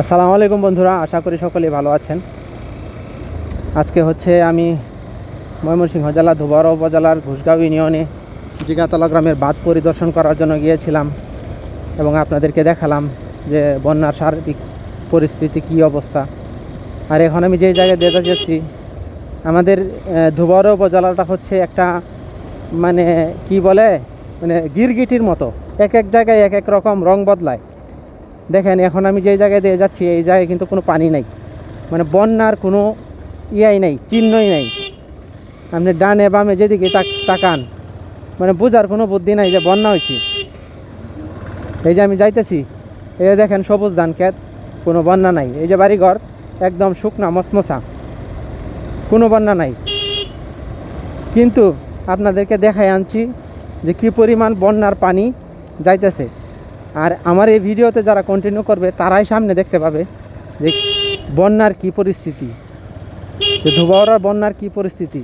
আসসালামু আলাইকুম বন্ধুরা, আশা করি সকলেই ভালো আছেন। আজকে হচ্ছে আমি ময়মনসিংহ জেলা ধুবড়া উপজেলার ঘুষগাঁও ইউনিয়নে জিগাতলা গ্রামের বাঁধ পরিদর্শন করার জন্য গিয়েছিলাম এবং আপনাদেরকে দেখালাম যে বন্যার সার্বিক পরিস্থিতি কী অবস্থা। আর এখন আমি যেই জায়গায় দেখতে যাচ্ছি, আমাদের ধুবড়া উপজেলাটা হচ্ছে একটা মানে কি বলে মানে গিরগিটির মতো। এক এক জায়গায় এক এক রকম রং বদলায়। দেখেন, এখন আমি যেই জায়গায় দিয়ে যাচ্ছি, এই জায়গায় কিন্তু কোনো পানি নাই। মানে বন্যার কোনো ইয়াই নাই, চিহ্নই নাই। আপনি ডানে বামে যেদিকে তাক- তাকান মানে বোঝার কোনো বুদ্ধি নাই যে বন্যা হয়েছে এই যে আমি যাইতেছি, এই যে দেখেন সবুজ ধান ক্ষেত, কোনো বন্যা নাই। এই যে বাড়িঘর, একদম শুকনা, মসমসা, কোনো বন্যা নাই। কিন্তু আপনাদেরকে দেখাই আনছি যে কী পরিমাণ বন্যার পানি যাইতেছে। আর আমার এই ভিডিওতে যারা কন্টিনিউ করবে, তারাই সামনে দেখতে পাবে যে বন্যার কি পরিস্থিতি। ধুবাওড়ার বন্যার কি পরিস্থিতি।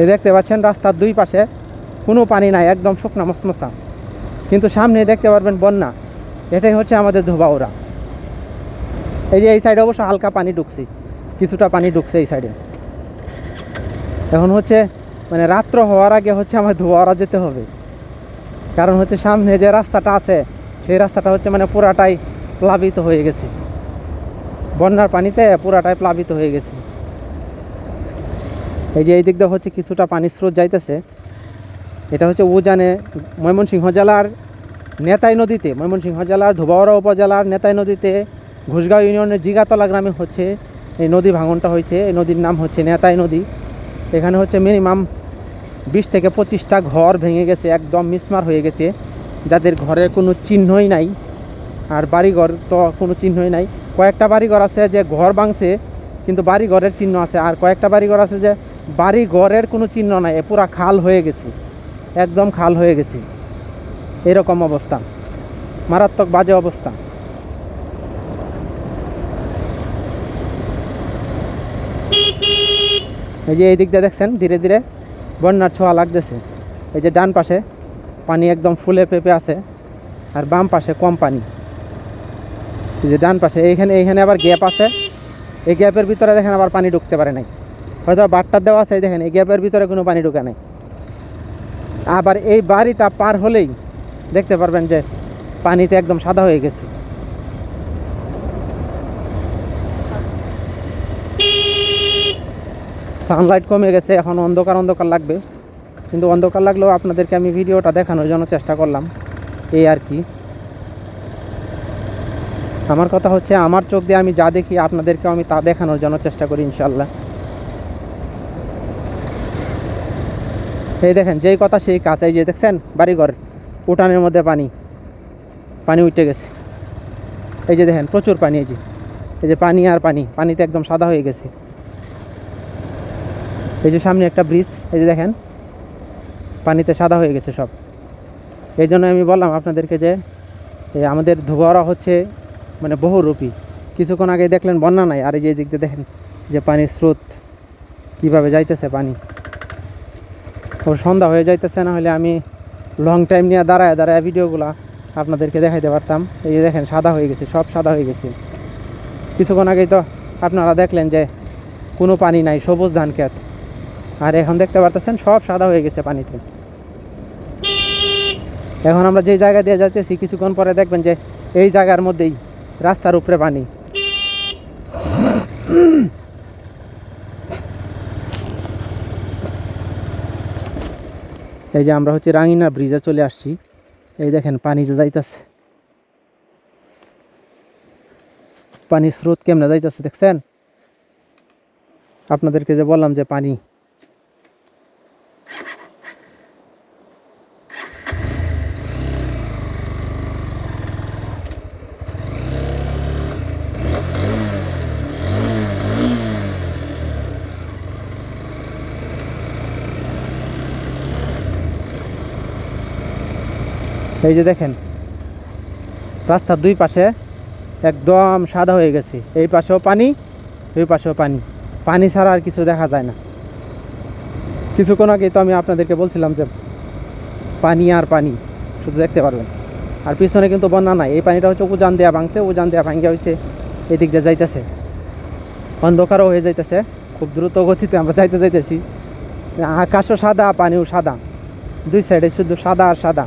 এই দেখতে পাচ্ছেন রাস্তার দুই পাশে কোনো পানি নাই, একদম শুকনা মসমসা। কিন্তু সামনে দেখতে পারবেন বন্যা। এটাই হচ্ছে আমাদের ধোবাওড়া এই যে এই সাইডে অবশ্য হালকা পানি ঢুকছে, কিছুটা পানি ঢুকছে এই সাইডে এখন হচ্ছে মানে রাত্র হওয়ার আগে হচ্ছে আমার ধোয়াওড়া যেতে হবে। কারণ হচ্ছে সামনে যে রাস্তাটা আছে, সেই রাস্তাটা হচ্ছে মানে পুরাটাই প্লাবিত হয়ে গেছে। বন্যার পানিতে পুরাটাই প্লাবিত হয়ে গেছে। এই যে এই দিক দিয়ে হচ্ছে কিছুটা পানির স্রোত যাইতেছে। এটা হচ্ছে উজানে ময়মনসিংহ জেলার নেতাই নদীতে, ময়মনসিংহ জেলার ধোবাওড়া উপজেলার নেতাই নদীতে ঘুষগাঁও ইউনিয়নের জিগাতলা গ্রামে হচ্ছে এই নদী ভাঙনটা হয়েছে। এই নদীর নাম হচ্ছে নেতাই নদী। এখানে হচ্ছে মিনিমাম বিশ থেকে পঁচিশটা ঘর ভেঙে গেছে, একদম মিসমার হয়ে গেছে। যাদের ঘরের কোনো চিহ্নই নাই, আর বাড়িঘর তো কোনো চিহ্নই নাই। কয়েকটা বাড়িঘর আছে যে ঘর ভাঙছে, কিন্তু বাড়িঘরের চিহ্ন আছে। আর কয়েকটা বাড়িঘর আছে যে বাড়িঘরের কোনো চিহ্ন নাই পুরা খাল হয়ে গেছে, একদম খাল হয়ে গেছে। এরকম অবস্থা, মারাত্মক বাজে অবস্থা। এই যে এই দিক দিয়ে দেখছেন, ধীরে ধীরে বন্যার ছোঁয়া লাগতেছে। এই যে ডান পাশে পানি একদম ফুলে পেঁপে আছে, আর বাম পাশে কম পানি। এই যে ডান পাশে, এইখানে এইখানে আবার গ্যাপ আছে। এই গ্যাপের ভিতরে দেখেন আবার পানি ঢুকতে পারে নাই। হয়তো বাটটার দেওয়া আছে দেখেন, এই গ্যাপের ভিতরে কোনো পানি ঢুকে নাই। আবার এই বাড়িটা পার হলেই দেখতে পারবেন যে পানিতে একদম সাদা হয়ে গেছে। সানলাইট কমে গেছে, এখন অন্ধকার অন্ধকার লাগবে। কিন্তু অন্ধকার লাগলেও আপনাদেরকে আমি ভিডিওটা দেখানোর জন্য চেষ্টা করলাম, এই আর কি। আমার কথা হচ্ছে, আমার চোখ দিয়ে আমি যা দেখি, আপনাদেরকেও আমি তা দেখানোর জন্য চেষ্টা করি ইনশাল্লাহ এই দেখেন, যেই কথা সেই কাজ, এই যে দেখছেন, বাড়িঘর, উঠানের মধ্যে পানি পানি উঠে গেছে। এই যে দেখেন, প্রচুর পানি, এই যে এই যে পানি আর পানি, পানিতে একদম সাদা হয়ে গেছে। এই যে সামনে একটা ব্রিজ, এই যে দেখেন, পানিতে সাদা হয়ে গেছে সব। এই জন্য আমি বললাম আপনাদেরকে যে আমাদের ধোবাওয়া হচ্ছে মানে বহুরূপী। কিছুক্ষণ আগে দেখলেন বন্যা নাই, আর এই যে দিক দিয়ে দেখেন যে পানির স্রোত, কীভাবে যাইতেছে পানি। ও সন্ধ্যা হয়ে যাইতেছে, না হলে আমি লং টাইম নিয়ে দাঁড়ায় দাঁড়ায় ভিডিওগুলো আপনাদেরকে দেখাইতে পারতাম। এই যে দেখেন, সাদা হয়ে গেছে, সব সাদা হয়ে গেছে। কিছুক্ষণ আগেই তো আপনারা দেখলেন যে, কোনো পানি নাই, সবুজ ধান ক্ষেত। আর এখন দেখতে পারতেছেন সব সাদা হয়ে গেছে পানিতে। এখন আমরা যে জায়গা দিয়ে যাইতেছি, কিছুক্ষণ পরে দেখবেন যে এই জায়গার মধ্যেই রাস্তার উপরে পানি। এই যে আমরা হচ্ছে রাঙিনা ব্রিজে চলে আসছি। এই দেখেন পানি যে যাইতেছে। পানির স্রোত কেমনে যাইতেছে দেখছেন? আপনাদেরকে যে বললাম যে পানি এই যে দেখেন, রাস্তার দুই পাশে একদম সাদা হয়ে গেছে। এই পাশেও পানি ওই পাশেও পানি। পানি ছাড়া আর কিছু দেখা যায় না। কিছুক্ষণ আগে তো আমি আপনাদেরকে বলছিলাম যে পানি আর পানি, শুধু দেখতে পারবেন। আর পিছনে কিন্তু বন্যা নাই। এই পানিটা হচ্ছে উজান দেয়া ভাঙছে, উজান দেয়া ভাঙ্গা হয়েছে এদিক দিয়ে যাইতেছে। অন্ধকারও হয়ে যাইতেছে। খুব দ্রুত গতিতে আমরা যাইতে যাইতেছি। আকাশও সাদা, পানিও সাদা। দুই সাইডে শুধু সাদা আর সাদা।